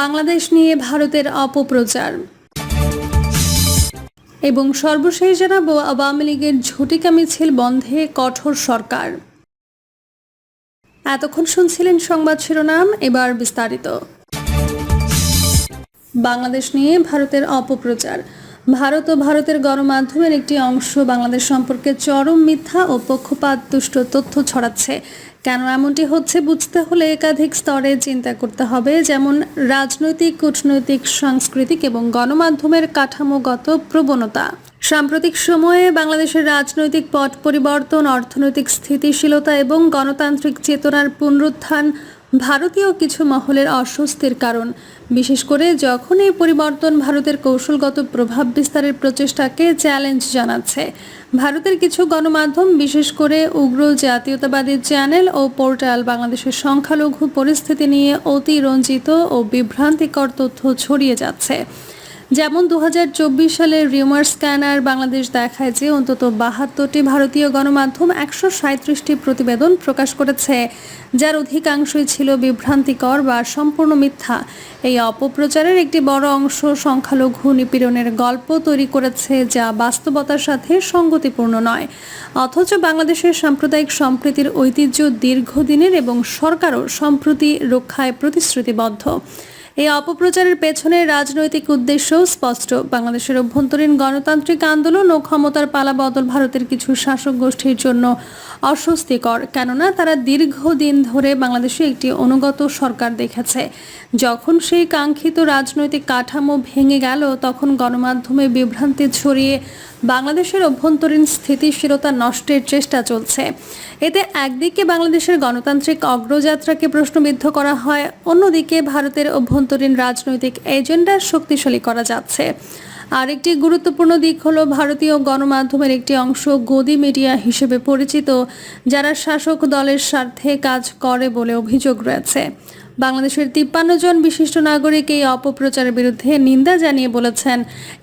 বাংলাদেশ নিয়ে ভারতের অপপ্রচার। এবং সর্বশেষ জানাব, আওয়ামী লীগের ঝটিকা মিছিল বন্ধে কঠোর সরকার। এতক্ষণ শুনছিলেন সংবাদ শিরোনাম, এবার বিস্তারিত। বাংলাদেশ নিয়ে ভারতের অপপ্রচার। ভারত ও ভারতের গণমাধ্যমের একটি অংশ বাংলাদেশ সম্পর্কে চরম মিথ্যা ও পক্ষপাত দুষ্ট তথ্য ছড়াচ্ছে। কেন এমনটি হচ্ছে বুঝতে হলে একাধিক স্তরে চিন্তা করতে হবে, যেমন রাজনৈতিক, কূটনৈতিক, সাংস্কৃতিক এবং গণমাধ্যমের কাঠামোগত প্রবণতা। সাম্প্রতিক সময়ে বাংলাদেশের রাজনৈতিক পট পরিবর্তন, অর্থনৈতিক স্থিতিশীলতা এবং গণতান্ত্রিক চেতনার পুনরুত্থান ভারতীয় কিছু মহলের অস্বস্তির কারণ, বিশেষ করে যখন এই পরিবর্তন ভারতের কৌশলগত প্রভাব বিস্তারের প্রচেষ্টাকে চ্যালেঞ্জ জানাচ্ছে। ভারতের কিছু গণমাধ্যম, বিশেষ করে উগ্র জাতীয়তাবাদী চ্যানেল ও পোর্টাল বাংলাদেশের সংখ্যালঘু পরিস্থিতি নিয়ে অতিরঞ্জিত ও বিভ্রান্তিকর তথ্য ছড়িয়ে যাচ্ছে। যেমন দু সালের রিউমার স্ক্যানার বাংলাদেশ দেখায় যে অন্তত বাহাত্তরটি ভারতীয় গণমাধ্যম একশো সাঁত্রিশটি প্রতিবেদন প্রকাশ করেছে, যার অধিকাংশই ছিল বিভ্রান্তিকর বা সম্পূর্ণ মিথ্যা। এই অপপ্রচারের একটি বড় অংশ সংখ্যালঘু নিপীড়নের গল্প তৈরি করেছে, যা বাস্তবতার সাথে সঙ্গতিপূর্ণ নয়। অথচ বাংলাদেশের সাম্প্রদায়িক সম্প্রীতির ঐতিহ্য দীর্ঘদিনের এবং সরকারও সম্প্রতি রক্ষায় প্রতিশ্রুতিবদ্ধ। এই অপপ্রচারের পেছনে রাজনৈতিক উদ্দেশ্যও স্পষ্ট। বাংলাদেশের অভ্যন্তরীণ গণতান্ত্রিক আন্দোলন ও ক্ষমতার পালা বদল ভারতের কিছু শাসক গোষ্ঠীর জন্য অস্বস্তিকর। কেননা, তারা দীর্ঘদিন ধরে বাংলাদেশে একটি অনুগত সরকার দেখেছে। যখন সেই কাঙ্ক্ষিত রাজনৈতিক কাঠামো ভেঙে গেল, তখন গণমাধ্যমে বিভ্রান্তি ছড়িয়ে বাংলাদেশের অভ্যন্তরীণ স্থিতিশীলতা নষ্টের চেষ্টা চলছে। এতে একদিকে বাংলাদেশের গণতান্ত্রিক অগ্রযাত্রাকে প্রশ্নবিদ্ধ করা হয়, অন্যদিকে ভারতের অভ্যন্তরীণ রাজনৈতিক এজেন্ডা শক্তিশালী করা যাচ্ছে। আরেকটি গুরুত্বপূর্ণ দিক হলো ভারতীয় গণমাধ্যমের একটি অংশ গদি মিডিয়া হিসেবে পরিচিত, যারা শাসক দলের স্বার্থে কাজ করে বলে অভিযোগ রয়েছে। বাংলাদেশের তিপ্পান্ন জন বিশিষ্ট নাগরিক এই অপপ্রচারের বিরুদ্ধে নিন্দা জানিয়ে বলেছেন।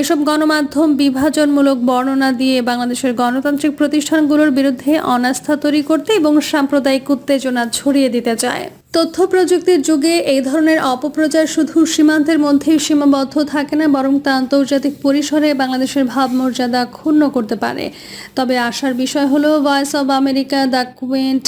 এসব গণমাধ্যম বিভাজনমূলক বর্ণনা দিয়ে বাংলাদেশের গণতান্ত্রিক প্রতিষ্ঠানগুলোর বিরুদ্ধে অনাস্থা তৈরি করতে এবং সাম্প্রদায়িক উত্তেজনা ছড়িয়ে দিতে চায়। তথ্য প্রযুক্তির যুগে এই ধরনের অপপ্রচার শুধু সীমান্তের মধ্যেই সীমাবদ্ধ থাকে না, বরং তা আন্তর্জাতিক পরিসরে বাংলাদেশের ভাবমর্যাদা ক্ষুণ্ণ করতে পারে। তবে আসার বিষয় হলো voice of America the quint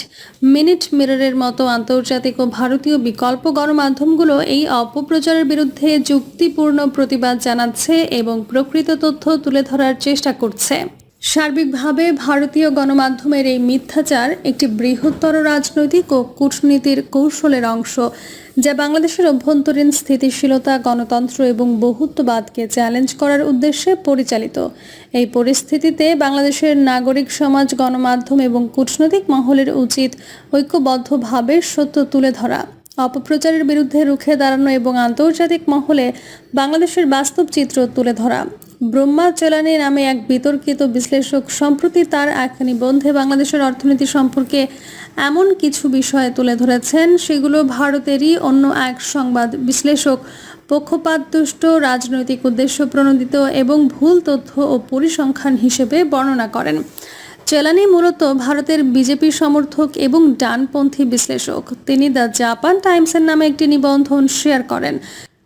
minute মিররের মতো আন্তর্জাতিক ও ভারতীয় বিকল্প গণমাধ্যমগুলো এই অপপ্রচারের বিরুদ্ধে যুক্তিপূর্ণ প্রতিবাদ জানাচ্ছে এবং প্রকৃত তথ্য তুলে ধরার চেষ্টা করছে। সার্বিকভাবে ভারতীয় গণমাধ্যমের এই মিথ্যাচার একটি বৃহত্তর রাজনৈতিক ও কূটনীতির কৌশলের অংশ, যা বাংলাদেশের অভ্যন্তরীণ স্থিতিশীলতা, গণতন্ত্র এবং বহুত্ববাদকে চ্যালেঞ্জ করার উদ্দেশ্যে পরিচালিত। এই পরিস্থিতিতে বাংলাদেশের নাগরিক সমাজ, গণমাধ্যম এবং কূটনৈতিক মহলের উচিত ঐক্যবদ্ধভাবে সত্য তুলে ধরা। অপপ্রচারের বিরুদ্ধে রুখে দাঁড়ানো এবং আন্তর্জাতিক মহলে বাংলাদেশের বাস্তব চিত্র তুলে ধরা। ব্রহ্মা চেলানি নামে এক বিতর্কিত বিশ্লেষক, সম্প্রতি তার এক নিবন্ধে বাংলাদেশের অর্থনীতি সম্পর্কে এমন কিছু বিষয় তুলে ধরেছেন, সেগুলো ভারতেরই অন্য এক সংবাদ বিশ্লেষক পক্ষপাতদুষ্ট রাজনৈতিক উদ্দেশ্য প্রণোদিত এবং ভুল তথ্য ও পরিসংখ্যান হিসেবে বর্ণনা করেন। চেলানি মূলত ভারতের বিজেপি সমর্থক এবং ডানপন্থী বিশ্লেষক। তিনি দ্য জাপান টাইমসের নামে একটি নিবন্ধন শেয়ার করেন।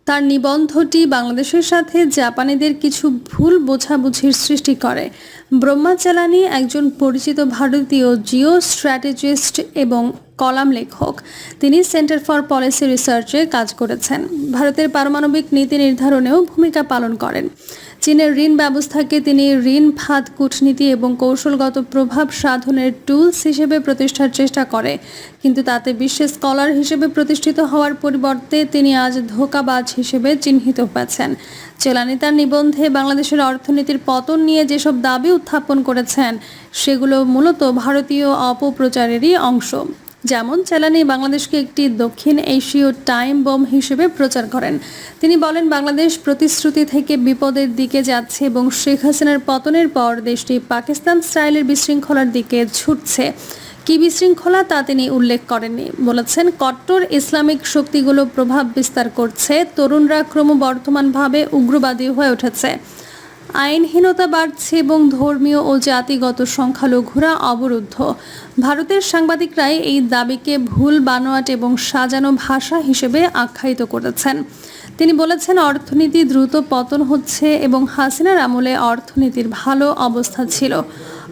তার নিবন্ধটি বাংলাদেশের সাথে জাপানিদের কিছু ভুল বোঝাবুঝির সৃষ্টি করে। ব্রহ্মা চালানি একজন পরিচিত ভারতীয় জিও স্ট্র্যাটেজিস্ট এবং কলাম লেখক। তিনি সেন্টার ফর পলিসি রিসার্চে কাজ করেছেন। ভারতের পারমাণবিক নীতি নির্ধারণেও ভূমিকা পালন করেন। চীনের ঋণ ব্যবস্থাকে তিনি ঋণ, ফাঁদ, কূটনীতি এবং কৌশলগত প্রভাব সাধনের টুলস হিসেবে প্রতিষ্ঠার চেষ্টা করে। কিন্তু তাতে বিশ্বের স্কলার হিসেবে প্রতিষ্ঠিত হওয়ার পরিবর্তে তিনি আজ ধোকাবাজ হিসেবে চিহ্নিত হয়েছেন। চেলানি তার নিবন্ধে বাংলাদেশের অর্থনীতির পতন নিয়ে যেসব দাবি উত্থাপন করেছেন, সেগুলো মূলত ভারতীয় অপপ্রচারেরই অংশ। যেমন চালানি বাংলাদেশকে একটি দক্ষিণ এশীয় টাইম বম হিসেবে প্রচার করেন। তিনি বলেন, বাংলাদেশ প্রতিশ্রুতি থেকে বিপদের দিকে যাচ্ছে এবং শেখ হাসিনার পতনের পর দেশটি পাকিস্তান স্টাইলের বিশৃঙ্খলার দিকে ছুটছে। কি বিশৃঙ্খলা তা তিনি উল্লেখ করেননি। বলেছেন, কট্টর ইসলামিক শক্তিগুলো প্রভাব বিস্তার করছে, তরুণরা ক্রমবর্ধমানভাবে উগ্রবাদী হয়ে উঠেছে। আইনহীনতা বাড়ছে এবং ধর্মীয় ও জাতিগত সংখ্যালঘুরা অবরুদ্ধ। ভারতের সাংবাদিকরাই এই দাবিকে ভুল, বানোয়াট এবং সাজানো ভাষা হিসেবে আখ্যায়িত করেছেন। তিনি বলেছেন, অর্থনীতি দ্রুত পতন হচ্ছে এবং হাসিনার আমলে অর্থনীতির ভালো অবস্থা ছিল।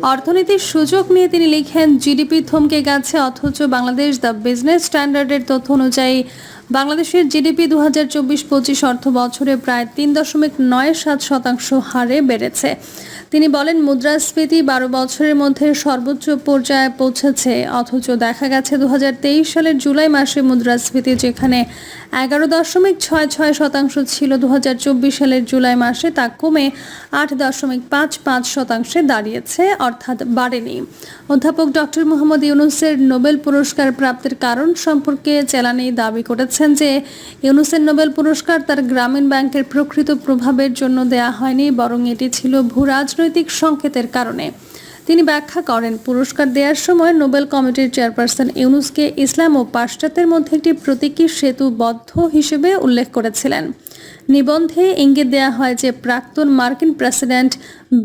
অর্থনীতির সুযোগ নিয়ে তিনি লিখেন, জিডিপি থমকে গেছে, অথচ বাংলাদেশ দ্য বিজনেস স্ট্যান্ডার্ডের তথ্য অনুযায়ী বাংলাদেশের জিডিপি দু হাজার চব্বিশ পঁচিশ অর্থ বছরে প্রায় তিন দশমিক নয় সাত শতাংশ হারে বেড়েছে। তিনি বলেন, মুদ্রাস্ফীতি বারো বছরের মধ্যে সর্বোচ্চ পর্যায়ে পৌঁছেছে, অথচ দেখা গেছে দু হাজার তেইশ সালের জুলাই মাসে মুদ্রাস্ফীতি যেখানে এগারো দশমিক ছয় ছয় শতাংশ ছিল দু হাজার চব্বিশ সালের জুলাই মাসে। তা কমে আট দশমিক পাঁচ পাঁচ শতাংশে দাঁড়িয়েছে, অর্থাৎ বাড়েনি। অধ্যাপক ডক্টর মোহাম্মদ ইউনুসের নোবেল পুরস্কার প্রাপ্তির কারণ সম্পর্কে চেলানি দাবি করেছেন যে, ইউনুসের নোবেল পুরস্কার তার গ্রামীণ ব্যাংকের প্রকৃত প্রভাবের জন্য দেয়া হয়নি, বরং এটি ছিল ভূ রাজনৈতিক সংকেতের কারণে। তিনি ব্যাখ্যা করেন, পুরস্কার দেওয়ার সময় নোবেল কমিটির চেয়ারপারসন ইউনুসকে ইসলাম ও পাশ্চাত্যের মধ্যে একটি প্রতীকী সেতুবদ্ধ হিসেবে উল্লেখ করেছিলেন। নিবন্ধে ইঙ্গিত দেওয়া হয় যে, প্রাক্তন মার্কিন প্রেসিডেন্ট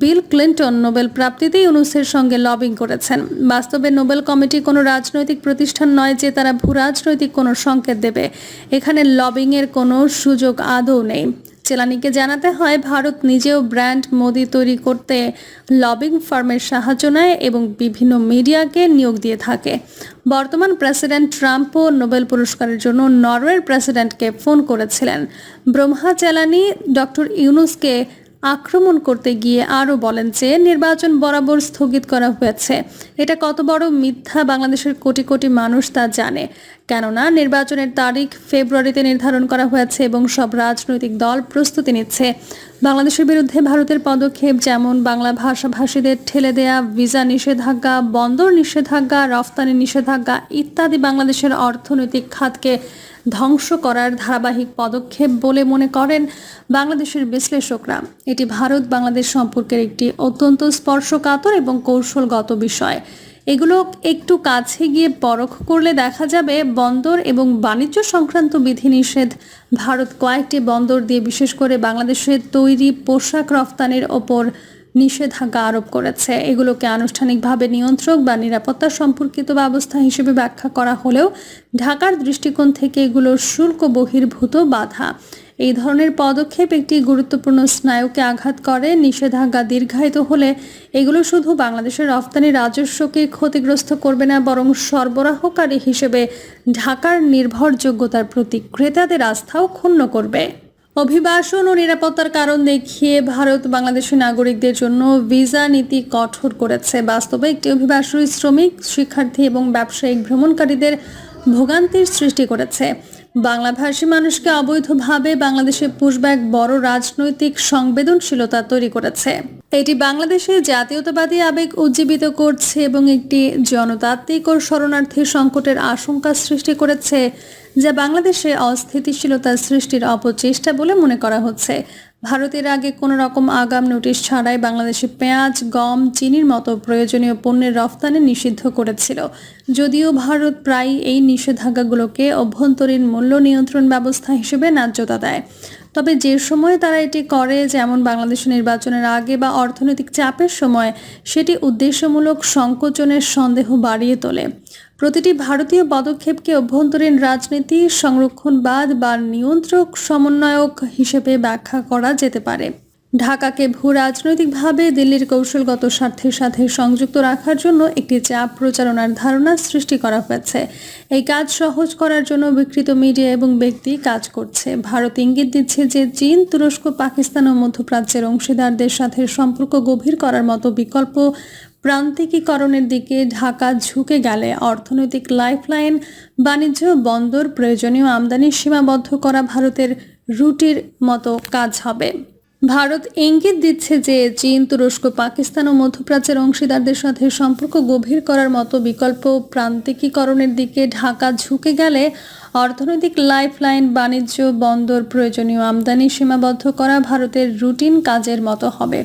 বিল ক্লিন্টন নোবেল প্রাপ্তিতে ইউনুসের সঙ্গে লবিং করেছেন। বাস্তবে নোবেল কমিটি কোনো রাজনৈতিক প্রতিষ্ঠান নয় যে, তারা ভূ রাজনৈতিক কোনো সংকেত দেবে। এখানে লবিংয়ের কোনো সুযোগ আদৌ নেই। চেলানিকে জানাতে হয়, ভারত নিজেও ব্র্যান্ড মোদি তৈরি করতে লবিং ফার্মের সাহায্য নেয় এবং বিভিন্ন মিডিয়াকে নিয়োগ দিয়ে থাকে। বর্তমান প্রেসিডেন্ট ট্রাম্পও নোবেল পুরস্কারের জন্য নরওয়ের প্রেসিডেন্টকে ফোন করেছিলেন। ব্রহ্মা চেলানি, ডক্টর ইউনুসকে আক্রমণ করতে গিয়ে আরও বলেন যে নির্বাচন বরাবর স্থগিত করা হয়েছে। এটা কত বড় মিথ্যা বাংলাদেশের কোটি কোটি মানুষ তা জানে। কেননা নির্বাচনের তারিখ ফেব্রুয়ারিতে নির্ধারণ করা হয়েছে এবং সব রাজনৈতিক দল প্রস্তুতি নিচ্ছে। বাংলাদেশের বিরুদ্ধে ভারতের পদক্ষেপ যেমন বাংলা ভাষাভাষীদের ঠেলে দেয়া, ভিসা নিষেধাজ্ঞা, বন্দর নিষেধাজ্ঞা, রফতানি নিষেধাজ্ঞা ইত্যাদি বাংলাদেশের অর্থনৈতিক খাতকে ধ্বংস করার ধারাবাহিক পদক্ষেপ বলে মনে করেন বাংলাদেশের বিশ্লেষকরা। এটি ভারত বাংলাদেশ সম্পর্কের একটি অত্যন্ত স্পর্শকাতর এবং কৌশলগত বিষয়। এগুলো একটু কাছে গিয়ে পরখ করলে দেখা যাবে বন্দর এবং বাণিজ্য সংক্রান্ত বিধিনিষেধ ভারত কয়েকটি বন্দর দিয়ে বিশেষ করে বাংলাদেশের তৈরি পোশাক রফতানির ওপর নিষেধাজ্ঞা আরোপ করেছে। এগুলোকে আনুষ্ঠানিকভাবে নিয়ন্ত্রক বা নিরাপত্তা সম্পর্কিত ব্যবস্থা হিসেবে ব্যাখ্যা করা হলেও ঢাকার দৃষ্টিকোণ থেকে এগুলোর শুল্ক বহির্ভূত বাধা। এই ধরনের পদক্ষেপ একটি গুরুত্বপূর্ণ স্নায়ুকে আঘাত করে, নিষেধাজ্ঞা দীর্ঘায়িত হলে এগুলো শুধু বাংলাদেশের রফতানি রাজস্বকে ক্ষতিগ্রস্ত করবে না, বরং সরবরাহকারী হিসেবে ঢাকার নির্ভরযোগ্যতার প্রতি ক্রেতাদের আস্থাও ক্ষুণ্ণ করবে। অভিবাসন ও নিরাপত্তার কারণ দেখিয়ে ভারত বাংলাদেশের নাগরিকদের জন্য ভিসা নীতি কঠোর করেছে। বাস্তবে একটি অভিবাসী শ্রমিক, শিক্ষার্থী এবং ব্যবসায়িক ভ্রমণকারীদের ভোগান্তির সৃষ্টি করেছে। বাংলাভাষী মানুষকে অবৈধভাবে বাংলাদেশে পুষব্যাক বড় রাজনৈতিক সংবেদনশীলতা তৈরি করেছে। এটি বাংলাদেশে জাতীয়তাবাদী আবেগ উজ্জীবিত করছে এবং একটি জনতাত্ত্বিক ও শরণার্থী সংকটের আশঙ্কা সৃষ্টি করেছে যা বাংলাদেশে অস্থিতিশীলতা সৃষ্টির অপচেষ্টা বলে মনে করা হচ্ছে। ভারতের আগে কোনো রকম আগাম নোটিশ ছাড়াই বাংলাদেশে পেঁয়াজ, গম, চিনির মতো প্রয়োজনীয় পণ্যের রফতানি নিষিদ্ধ করেছিল। যদিও ভারত প্রায় এই নিষেধাজ্ঞাগুলোকে অভ্যন্তরীণ মূল্য নিয়ন্ত্রণ ব্যবস্থা হিসেবে ন্যায্যতা দেয়। তবে যে সময় তারা এটি করে, যেমন বাংলাদেশ নির্বাচনের আগে বা অর্থনৈতিক চাপের সময়, সেটি উদ্দেশ্যমূলক সংকোচনের সন্দেহ বাড়িয়ে তোলে। প্রতিটি ভারতীয় পদক্ষেপকে অভ্যন্তরীণ রাজনীতি, সংরক্ষণবাদ বা নিয়ন্ত্রক সমন্বয়ক হিসেবে ব্যাখ্যা করা যেতে পারে। ঢাকাকে ভূ রাজনৈতিকভাবে দিল্লির কৌশলগত স্বার্থের সাথে সংযুক্ত রাখার জন্য একটি চাপ প্রচারণার ধারণা সৃষ্টি করা হয়েছে। এই কাজ সহজ করার জন্য বিকৃত মিডিয়া এবং ব্যক্তি কাজ করছে। ভারত ইঙ্গিত দিচ্ছে যে চীন, তুরস্ক, পাকিস্তান ও মধ্যপ্রাচ্যের অংশীদারদের সাথে সম্পর্ক গভীর করার মতো বিকল্প প্রান্তিকীকরণের দিকে ঢাকা ঝুঁকে গেলে অর্থনৈতিক লাইফলাইন, বাণিজ্য, বন্দর, প্রয়োজনীয় আমদানি সীমাবদ্ধ করা ভারতের রুটির মতো কাজ হবে। ভারত ইঙ্গিত দিচ্ছে যে চীন, তুরস্ক, পাকিস্তান ও মধ্যপ্রাচ্যের অংশীদারদের সাথে সম্পর্ক গভীর করার মতো বিকল্প প্রান্তিকীকরণের দিকে ঢাকা ঝুঁকে গেলে অর্থনৈতিক লাইফলাইন, বাণিজ্য, বন্দর, প্রয়োজনীয় আমদানি সীমাবদ্ধ করা ভারতের রুটিন কাজের মতো হবে।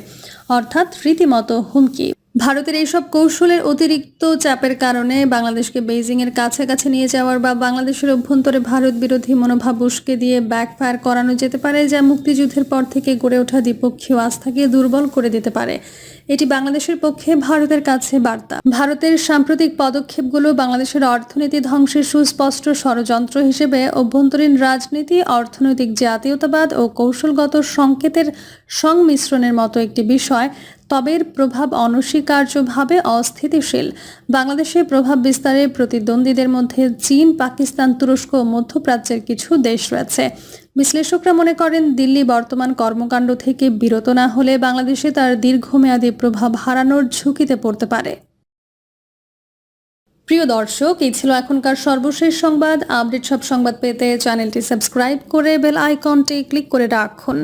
অর্থাৎ রীতিমতো হুমকি। ভারতের এইসব কৌশলের অতিরিক্ত চাপের কারণে বাংলাদেশকে বেইজিংয়ের কাছাকাছি নিয়ে যাওয়ার বা বাংলাদেশের অভ্যন্তরে ভারত বিরোধী মনোভাব উস্কে দিয়ে ব্যাকফায়ার করানো যেতে পারে, যা মুক্তিযুদ্ধের পর থেকে গড়ে ওঠা দ্বিপক্ষীয় আস্থাকে দুর্বল করে দিতে পারে। এটি বাংলাদেশের পক্ষে ভারতের কাছে বার্তা। ভারতের সাম্প্রতিক পদক্ষেপগুলো বাংলাদেশের অর্থনীতি ধ্বংসের সুস্পষ্ট ষড়যন্ত্র হিসেবে অভ্যন্তরীণ রাজনীতি, অর্থনৈতিক জাতীয়তাবাদ ও কৌশলগত সংকেতের সংমিশ্রণের মতো একটি বিষয় তবে এর প্রভাব অনস্বীকার্যভাবে অস্থিতিশীল। বাংলাদেশে প্রভাব বিস্তারে প্রতিদ্বন্দ্বীদের মধ্যে চীন, পাকিস্তান, তুরস্ক ও মধ্যপ্রাচ্যের কিছু দেশ রয়েছে। বিশ্লেষকরা মনে করেন, দিল্লি বর্তমান কর্মকাণ্ড থেকে বিরত না হলে বাংলাদেশে তার দীর্ঘমেয়াদী প্রভাব হারানোর ঝুঁকিতে পড়তে পারে। প্রিয় দর্শক, এই ছিল এখনকার সর্বশেষ সংবাদ। আপডেট সব সংবাদ পেতে চ্যানেলটি সাবস্ক্রাইব করে বেল আইকনটি ক্লিক করে রাখুন।